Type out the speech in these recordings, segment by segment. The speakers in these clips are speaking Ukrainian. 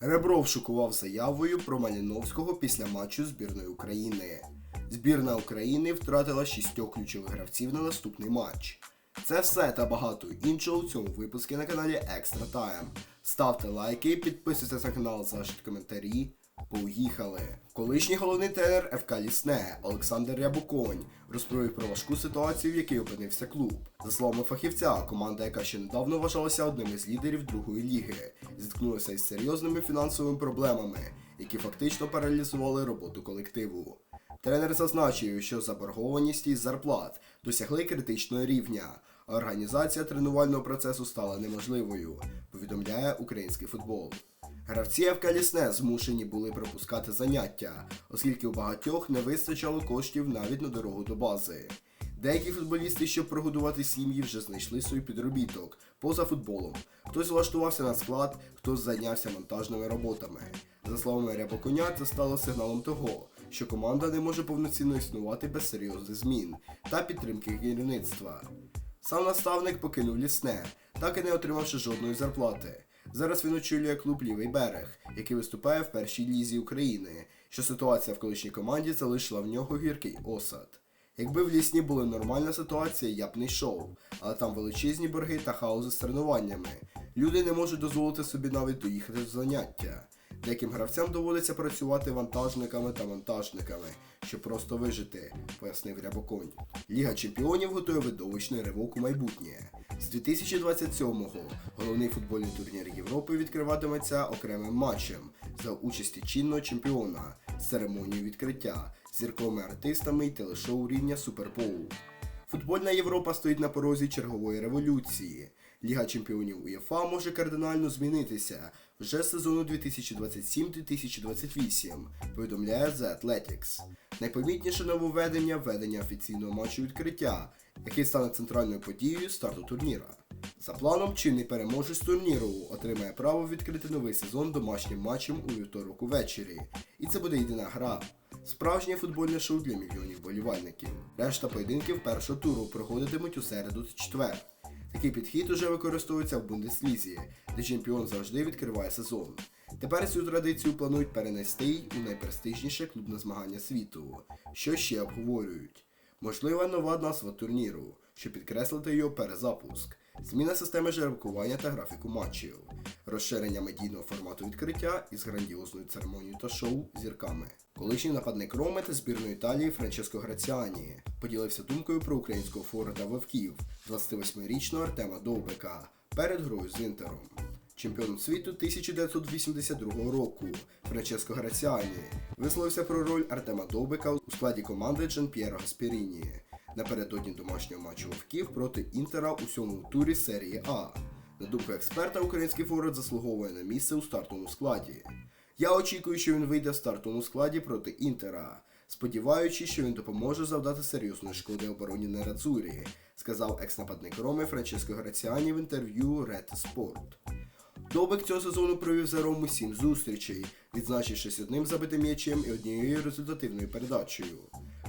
Ребров шокував заявою про Маліновського після матчу збірної України. Збірна України втратила шістьох ключових гравців на наступний матч. Це все та багато іншого у цьому випуску на каналі Extra Time. Ставте лайки, підписуйтесь на канал, залишіть коментарі. Поїхали! Колишній головний тренер ФК Лісне Олександр Рябоконь розповів про важку ситуацію, в якій опинився клуб. За словами фахівця, команда, яка ще недавно вважалася одним із лідерів другої ліги, зіткнулася із серйозними фінансовими проблемами, які фактично паралізували роботу колективу. Тренер зазначив, що заборгованість із зарплат досягли критичного рівня, а організація тренувального процесу стала неможливою, повідомляє український футбол. Гравці ФК Лісне змушені були пропускати заняття, оскільки у багатьох не вистачало коштів навіть на дорогу до бази. Деякі футболісти, щоб прогодувати сім'ї, вже знайшли свій підробіток поза футболом. Хтось влаштувався на склад, хтось зайнявся монтажними роботами. За словами Рябоконя, це стало сигналом того, що команда не може повноцінно існувати без серйозних змін та підтримки керівництва. Сам наставник покинув лісне, так і не отримавши жодної зарплати. Зараз він очолює клуб Лівий берег, який виступає в першій лізі України, що ситуація в колишній команді залишила в нього гіркий осад. Якби в лісні була нормальна ситуація, я б не йшов, але там величезні борги та хаоси з тренуваннями. Люди не можуть дозволити собі навіть доїхати до заняття. Деяким гравцям доводиться працювати вантажниками та монтажниками, щоб просто вижити, пояснив Рябоконь. Ліга чемпіонів готує видовищний ривок у майбутнє. З 2027-го головний футбольний турнір Європи відкриватиметься окремим матчем за участі чинного чемпіона з церемонією відкриття, зірковими артистами і телешоу рівня Супербоул. Футбольна Європа стоїть на порозі чергової революції. Ліга чемпіонів УЄФА може кардинально змінитися вже сезону 2027-2028, повідомляє The Athletics. Найпомітніше нововведення введення офіційного матчу відкриття, який стане центральною подією старту турніра. За планом, чинний переможець турніру отримає право відкрити новий сезон домашнім матчем у вівторок увечері. І це буде єдина гра. Справжнє футбольне шоу для мільйонів болівальників. Решта поєдинків першого туру проходитимуть у середу та четвер. Такий підхід уже використовується в Бундеслізі, де чемпіон завжди відкриває сезон. Тепер цю традицію планують перенести й у найпрестижніше клубне змагання світу, що ще обговорюють. Можлива нова назва турніру, щоб підкреслити його перезапуск, зміна системи жеребкування та графіку матчів, розширення медійного формату відкриття із грандіозною церемонією та шоу зірками. Колишній нападник Роми та збірної Італії Франческо Граціані поділився думкою про українського форварда Вовків, 28-річного Артема Довбика, перед грою з Інтером. Чемпіоном світу 1982 року Франческо Граціані висловився про роль Артема Довбика у складі команди Джан П'єро Гаспіріні напередодні домашнього матчу Вовків проти Інтера у сьомому турі серії А. На думку експерта, український форвард заслуговує на місце у стартовому складі. Я очікую, що він вийде в стартовому складі проти Інтера, сподіваючись, що він допоможе завдати серйозної шкоди обороні Нерадзурі, сказав екс-нападник Роми Франческо Граціані в інтерв'ю Red Sport. Довбик цього сезону провів за Рому 7 зустрічей, відзначившись одним забитим м'ячем і однією результативною передачею.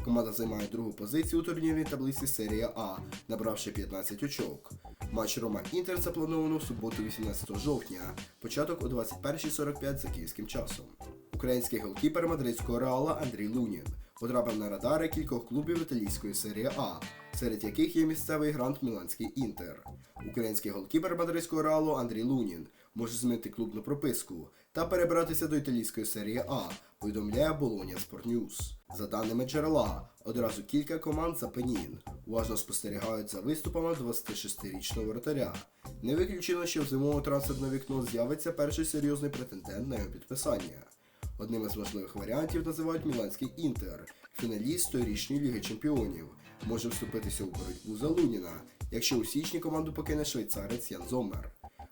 Команда займає другу позицію у турнірній таблиці Серія А, набравши 15 очок. Матч Рома Інтер заплановано в суботу 18 жовтня, початок о 21.45 за київським часом. Український голкіпер мадридського реала Андрій Лунін потрапив на радари кількох клубів італійської серії А, серед яких є місцевий грант Міланський Інтер. Український голкіпер мадридського реалу Андрій Лунін може змінити клубну прописку та перебратися до італійської серії А, повідомляє Болоня News. За даними джерела, одразу кілька команд за Пенін уважно спостерігають за виступами 26-річного вратаря. Не виключено, що в зимовому трансферне вікно з'явиться перший серйозний претендент на його підписання. Одним із важливих варіантів називають Міланський Інтер, фіналіст торічної Ліги Чемпіонів. Може вступитися у боротьбу за Луніна, якщо у січні команду покине швейцарець Ян Зомер.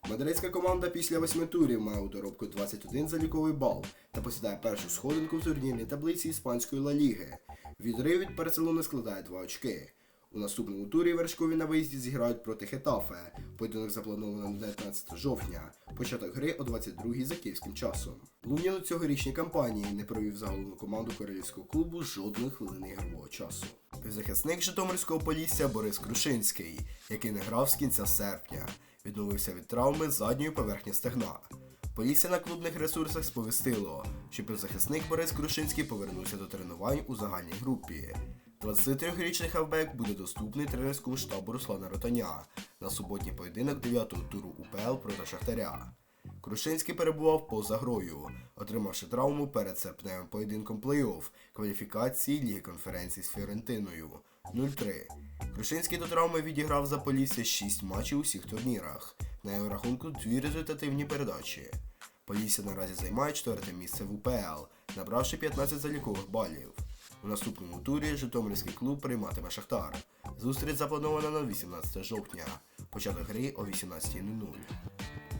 Мадридська команда після восьми турів має у доробку 21 заліковий бал та посідає першу сходинку в турнірній таблиці іспанської Ла Ліги. Відрив від Барселони складає 2 очки. У наступному турі вершкові на виїзді зіграють проти Хетафе. Поєдинок заплановано на 19 жовтня, початок гри о 22-й за київським часом. Лунін у цьогорічній кампанії не провів за головну команду королівського клубу жодної хвилини ігрового часу. Захисник Житомирського полісся Борис Крушинський, який не грав з кінця серпня, відновився від травми задньої поверхні стегна. Полісся на клубних ресурсах сповістило, що півзахисник Борис Крушинський повернувся до тренувань у загальній групі. 23-річний хавбек буде доступний тренерському штабу Руслана Ротаня на суботній поєдинок 9-го туру УПЛ проти Шахтаря. Крушинський перебував поза грою, отримавши травму перед серпневим поєдинком плей-офф кваліфікації Ліги конференцій з Фіорентиною 0-3. Крушинський до травми відіграв за Полісся 6 матчів у всіх турнірах. На його рахунку дві результативні передачі. Полісся наразі займає четверте місце в УПЛ, набравши 15 залікових балів. У наступному турі Житомирський клуб прийматиме Шахтар. Зустріч запланована на 18 жовтня. Початок гри о 18.00.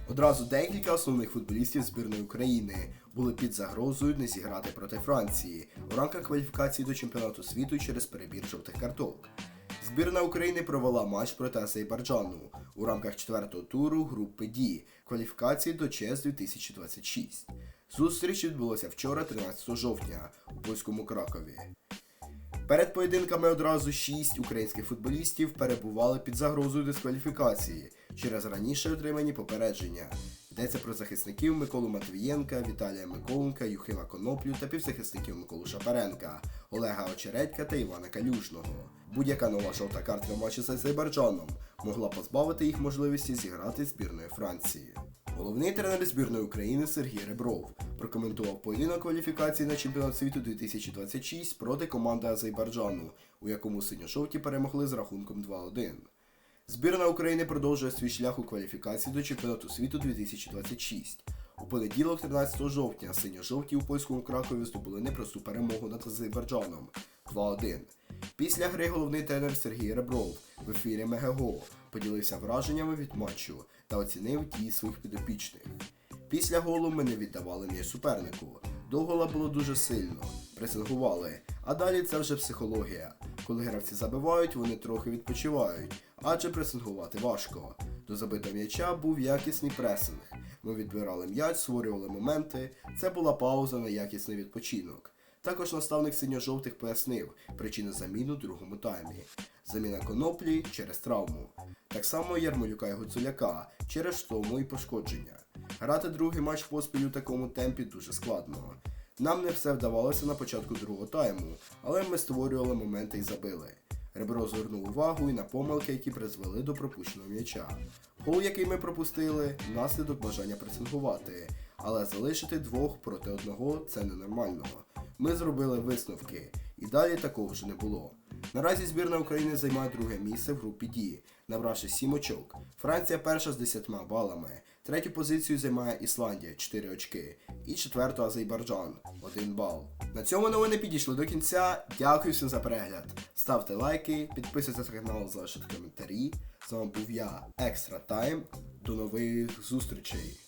Одразу декілька основних футболістів збірної України були під загрозою не зіграти проти Франції у рамках кваліфікації до чемпіонату світу через перебір жовтих карток. Збірна України провела матч проти Азербайджану у рамках четвертого туру групи Ді кваліфікації до ЧЕС 2026. Зустріч відбулася вчора, 13 жовтня, у польському Кракові. Перед поєдинками одразу шість українських футболістів перебували під загрозою дискваліфікації через раніше отримані попередження. Йдеться про захисників Миколу Матвієнка, Віталія Миколенка, Юхима Коноплю та півзахисників Миколу Шапаренка, Олега Очередька та Івана Калюжного. Будь-яка нова жовта картка в матчі з Азербайджаном могла позбавити їх можливості зіграти з збірною Франції. Головний тренер збірної України Сергій Ребров прокоментував поєдинок кваліфікації на чемпіонат світу 2026 проти команди Азербайджану, у якому синьо-жовті перемогли з рахунком 2-1. Збірна України продовжує свій шлях у кваліфікації до чемпіонату світу 2026. У понеділок, 13 жовтня, синьо-жовті у польському Кракові здобули непросту перемогу над Азербайджаном 2-1. Після гри головний тренер Сергій Ребров в ефірі Мегего поділився враженнями від матчу та оцінив дії своїх підопічних. Після голу ми не віддавали м'яч супернику. До гола було дуже сильно, пресингували. А далі це вже психологія. Коли гравці забивають, вони трохи відпочивають, адже пресингувати важко. До забитого м'яча був якісний пресинг. Ми відбирали м'яч, створювали моменти. Це була пауза на якісний відпочинок. Також наставник синьо-жовтих пояснив причини заміни у другому таймі. Заміна коноплі через травму. Так само Ярмолюка і Гуцуляка через втому і пошкодження. Грати другий матч поспіль у такому темпі дуже складно. Нам не все вдавалося на початку другого тайму, але ми створювали моменти і забили. Ребро звернув увагу і на помилки, які призвели до пропущеного м'яча. Гол, який ми пропустили, наслідок бажання пресингувати, але залишити двох проти одного це ненормально. Ми зробили висновки, і далі такого вже не було. Наразі збірна України займає друге місце в групі Ді, набравши 7 очок. Франція перша з 10 балами. Третю позицію займає Ісландія 4 очки. І четверту Азербайджан 1 бал. На цьому новини підійшли до кінця. Дякую всім за перегляд. Ставте лайки, підписуйтесь на канал, залишайте коментарі. З вами був я, Екстра Тайм. До нових зустрічей.